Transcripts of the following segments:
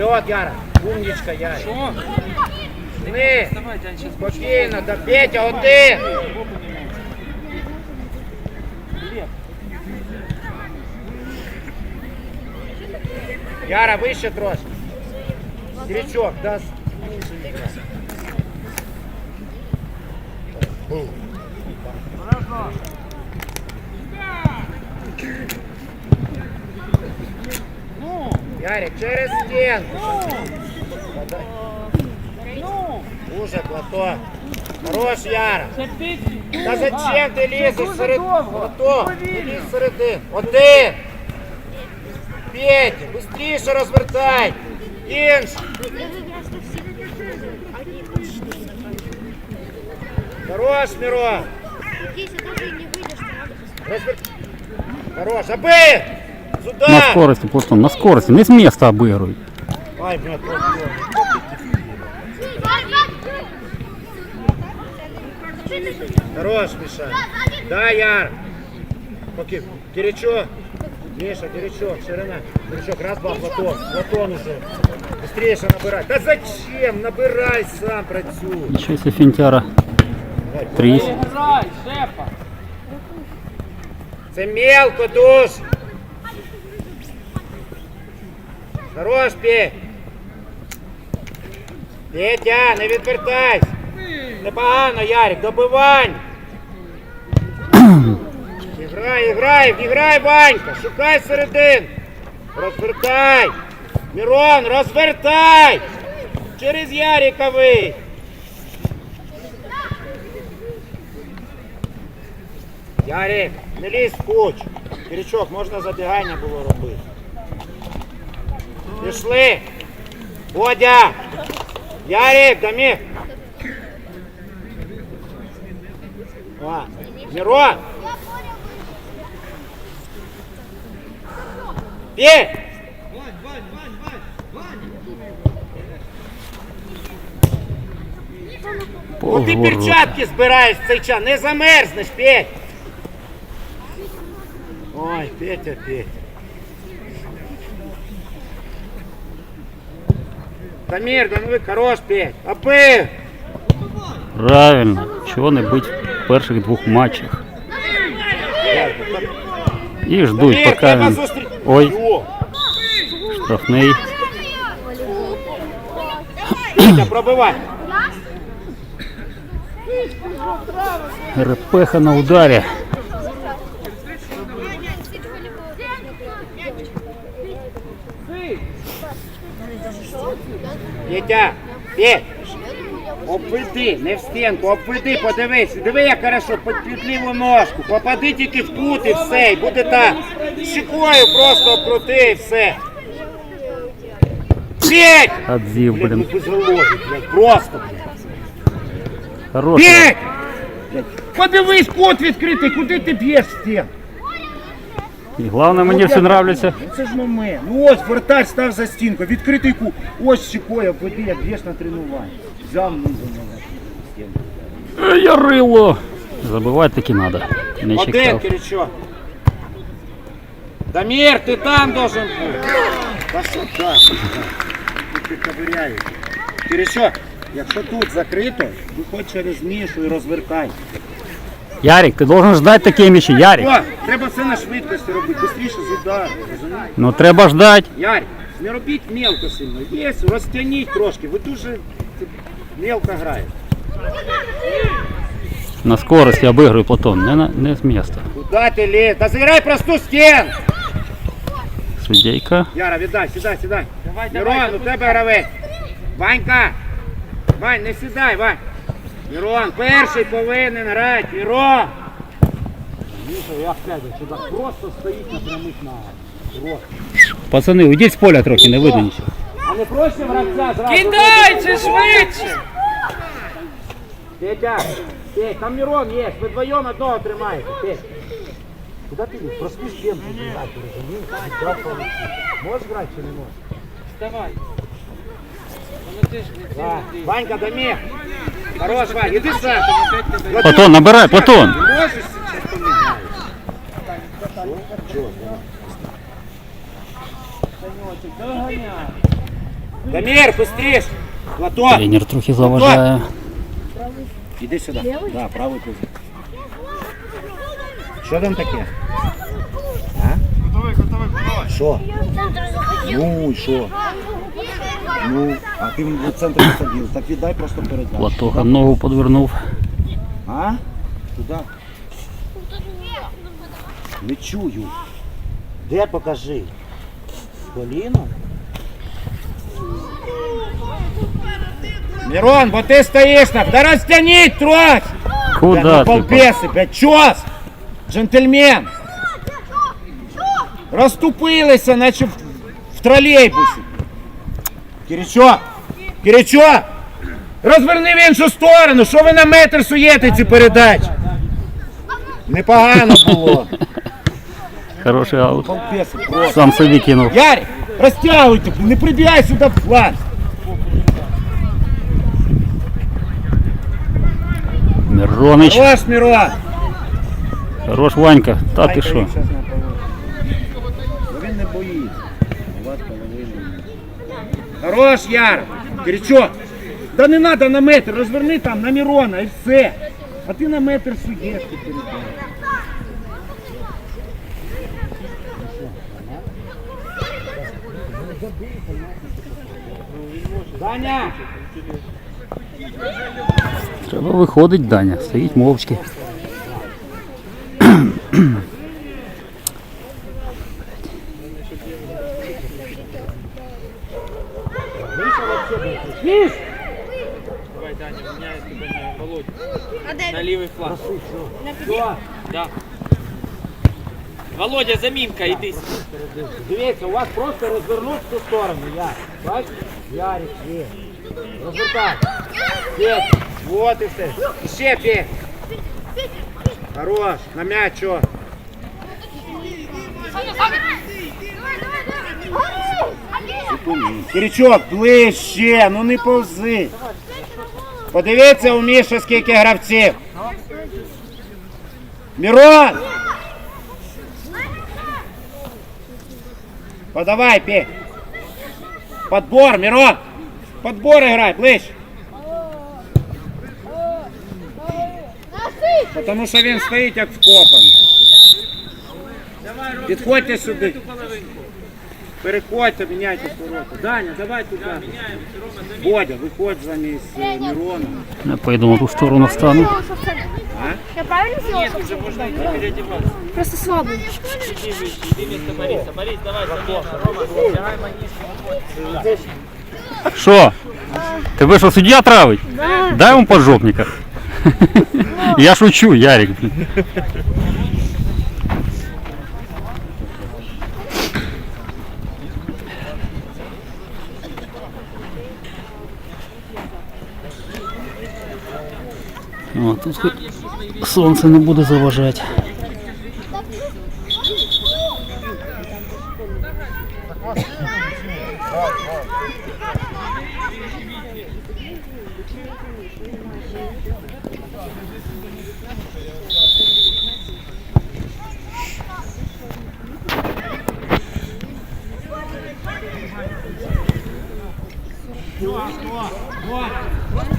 Лед, Яра. Умничка, Яра. Що? Зараз Спокійно, та Петя, один. Яра, вище трошки. Крючок, даст. Ну, Ярик, через стенку. ну, Уже, Платон. Хорош, Яра. це ти. Та зачем ти лізеш дуже серед... довго. Платон, ти Повільно. лізь середин. Один. Петя, быстріше розвертай. Інш. Хорош, Мирон. Если даже не выйдешь, то надо Розвер... Хорош, аби! Сюда! На скорости, Платон, на скорости. Не с места обыгрывай. Ай, блядь, Платон. Хорош, Миша. Да, Яр. Поки. Киричок. Миша, Киричок, ширина. Киричок, раз, два, Платон. Платон уже. Быстрее набирай. Да зачем? Набирай сам, працюй. Ничего себе финтяра. Давай, Тріс. Грай, шепа. Це мелко, душ. Хорош, Петь. Петя, не відвертайся. Непогано, Ярик, добивань. Іграй, іграй, іграй, Ванька, шукай середин. Розвертай. Мирон, розвертай. Через Ярика вий. Ярик, не лізь в куч. Киричок, можна забігання було робити. Пішли. Водя. Ярик, Дамір. А, Мирон. Пей. Ну ти перчатки збираєш цей час, не замерзнеш, Петь. Ой, Петя, Петя. Дамир, да ну ви хорош, Петь. Аби! Правильно. Чего не быть в перших двух матчах. І ждуть, поки він. Ой. Штрафний. Пробивай. Репеха на ударі. Петя, Петь. Обведи, не в стінку, обведи, подивись. Диви, як хорошо, під, під ліву ножку. Попади тільки в кут і все, і буде так. Щекою просто обкрути і все. Петь! Отзив, блин. ну без голови, блядь, просто, блядь. Хороший. Петь! Подивись, кут відкритий, куди ти б'єш в стінку? І головне, мені все нравиться. Ну це ж не ми. Ну ось вратар став за стінку, відкритий кут. Ось щекою обведи, як б'єш на тренуванні. Взяв низом на стінку. Е, Ярило. Забивати таки надо. Не Один, чекав. Киричок. Дамир, ти там должен бути. Та що так? Ти ковиряєш. Киричок, якщо тут закрито, виходь через Мішу і розвертай. Ярик, ти должен ждать такі м'ячі. Ярик. О, треба все на швидкості робити, швидше з удару. Ну треба ждать. Ярик, не робіть мелко сильно. Є, розтягніть трошки. Ви дуже мелко граєте. На скорості обыгрывай Платон. Не, на- не з міста. Куда ти ліз? Та зіграй просту стін! Судейка. Яра, віддай, сідай, сідай. Давай, давай. Мирон, у тебе гравець. Ванька! Вань, не сідай, Вань. Мирон, перший повинен грати. Мирон! Міша, як тебе, чудак, просто стоїть на прямих ногах. Пацани, уйдіть з поля трохи, не видно нічого. А не проще гравця зразу. Кидай, це швидше. Петя, Петь, там Мирон є, ви вдвоєм одного тримаєте. Петь. Куди ти йдеш? Просту стінку грати, розумієш? Віддав по руці. Можеш грати чи не можеш? Вставай. Ну ти ж не Да. ти. Ванька, Дамир. Хорош, Вань, іди сам. Платон, набирай, Платон. Ты можешь сейчас поменять? Санечок, доганяй. Дамір, быстріш! Платон! Тренер трохи заважає. Іди сюди. Да, правий кузов. Що там таке? А? Що? Ну, і що? Ну, а ти в центр не садив. Так віддай просто передачу. Платога ногу подвернув. А? Куда? Не чую. Де покажи? Коліно? Мирон, бо ти стоїш там. Да розтягніть трохи! Куда Да, ну, ти? балбеси, блядь, чос! Джентльмен! Розступилися, наче в, в тролейбусі. Киричо! Киричо! Розверни в іншу сторону! Що ви на метр суєте ці передачі? Непогано було. Хороший аут. Сам собі кинув. Ярик, розтягуйте, не прибігай сюди в фланг. Миронич. Хорош, Мирон! Хорош Ванька. Та ти що? Хорош, Яр! Горячо! Да не надо на метр, розверни там на Мирона і все. А ти на метр суєш. Даня! Треба виходить Даня. Стоїть мовчки. Давай, Даня, меняй тебе на Володю. На лівий фланг. Да. Володя, замінка, іди. Дивіться, у вас просто розвернуть в ту сторону, Ярик. Бачиш? Ярик, є. Розвертай. Петь, вот і все. І Ще Петь. Хорош, на м'ячо. Киричок, ближче, ну не повзи. Подивіться у Міші, скільки гравців. Мирон! Подавай, Петь. Подбор, Мирон. Подбор играй, ближче. Потому что він стоїть як вкопан. Підходьте сюди. Переходьте, міняйте ворота. Даня, давай туди. Бодя, виходь замість е, Мирона. Я пойду на ту сторону стану. А? Я правильно сделала? Нет, уже можно идти переодеваться. Просто слабый. Иди выше, иди вместо Бориса. Борис, давай, замена. Рома, тягай манишку. Що? Тебе що суддя травить? Дай йому поджопника. Я шучу, Ярик. блін. О, тут хоч сонце не буде заважати.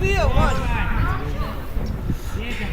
Петя,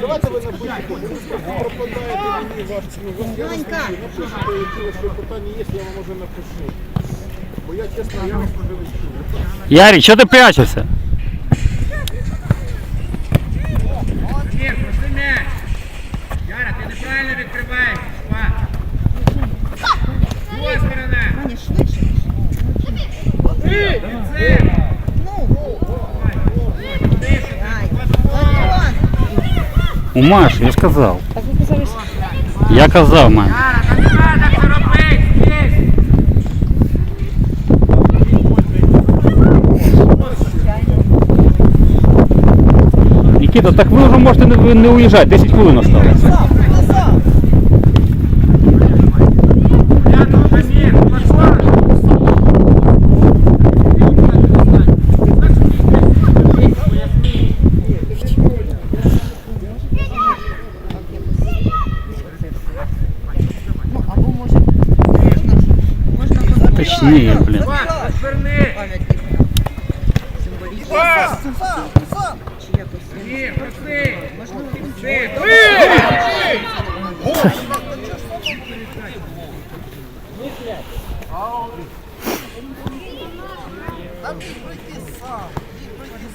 Давайте ви напишете, пропадаєте мені ваш. Я вас не напишете, якщо питання є, я вам вже напишу. Бо я чесно, я вас вже не чую. Ярик, що ти прячешся? Ір, пусти м'яч. Яра, ти неправильно відкриваєш. Сторона. Це. У Маші, я ж казав. Так ви казали, що Я казав, мам. Нікіта, так ви вже можете не, не уїжджати, 10 хвилин осталось.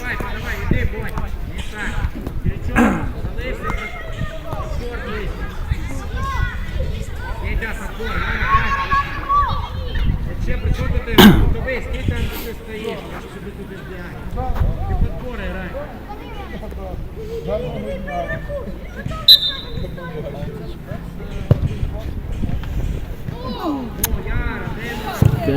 Давай, давай, іди, бой. Не так. Киричок, залишся. Чорт лисий. Іди, подбор, давай, давай. Ще при чому ти кутовий, скільки там ти стоїш, я ж тобі туди вдягаю. Ти подбори грай. О, Яра,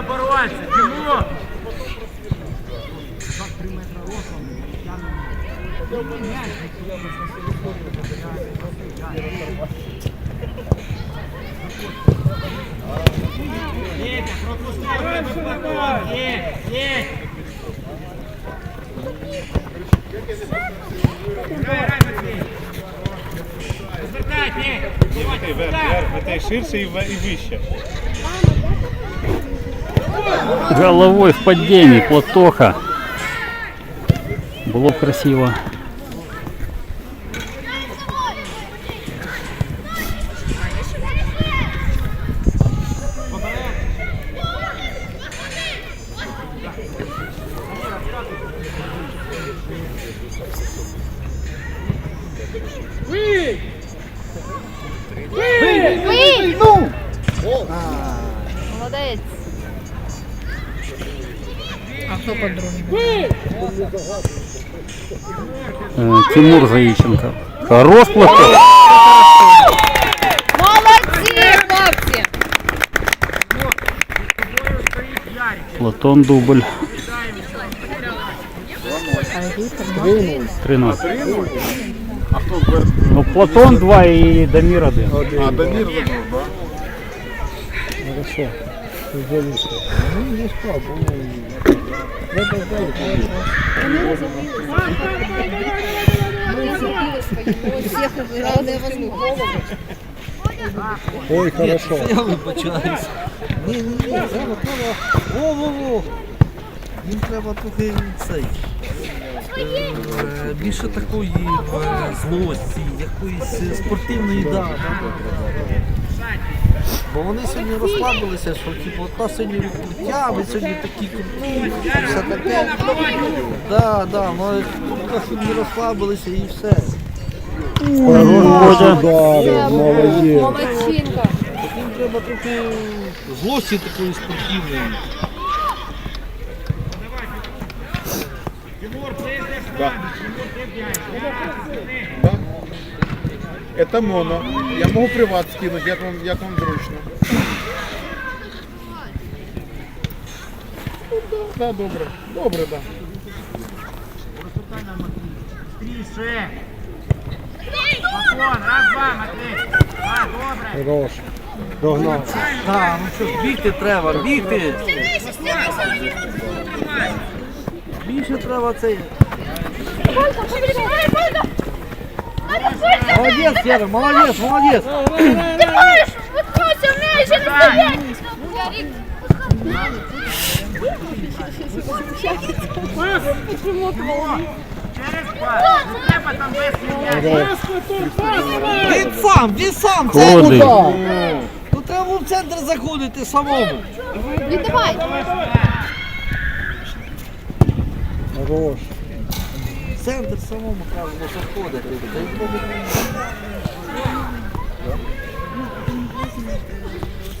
надо бороться. Тимур. Петя, пропускай в платон. Есть, есть. Играй, играй, Матвей. Развертай, Петя. Давай, сюда. Матей ширше і вище. Головой в падении, платоха. Было красиво. Э, Тимур Заиченко. Хорош платок. Молодці, хлопці! Тобою стоит Ярик. Платон дубль. 3-0. Ну, Платон 2 и Дамир 1. А, Дамир забыл, да? у всіх разне возможно. Ой, хорошо. Я вибачаюсь. Ні, ні, ні, треба, треба. Во-во-во. Їм треба трохи цей. е, Більше такої е, злості, якоїсь е, спортивної да. Бо вони сьогодні розслабилися, що типу, та сьогодні відкриття, ви сьогодні такі круті, все таке. Да, да, ми просто сьогодні розслабилися і все. Молодчинка. Їм треба трохи злості такої спортивної. Это моно. Я могу приват скинуть, як вам, як вам зручно. Да, добре. Добре, да. Быстріше. Платон, раз, два, Матвій. А, добре. Так, ну що ж, бігти треба, бігти. Більше треба цей. Молодець, Сєра, молодець, молодець. Через пас. Не треба там весь м'яч. Він сам, він сам, це Ходи. удар. Тут треба в центр заходити самому. Віддавай. В центр самому треба було заходити. Та й буде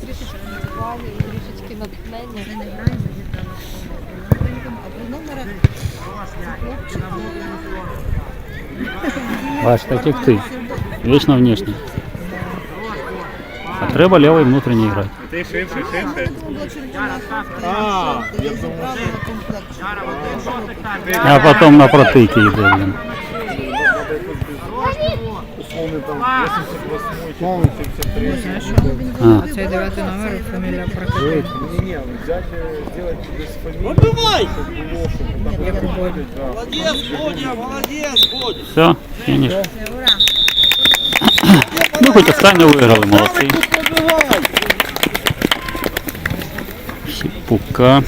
Трішечки натхнення. Бач, так як ти. Вічно внешній. А треба лівий внутрішній грати Ти ширше, ширше. А, я думав, А потім на протики йде, блін. условно там 88 73 А, Цей дев'ятий номер, фамілія Прокопенко. Не-не, взять, э, сделать без фамилии, Вибивай! чтобы было, чтобы там работать, да. Молодець, Бодя, молодець, Бодя. все, фініш. Ну, хоч останнє виграли, молодці. Щепука.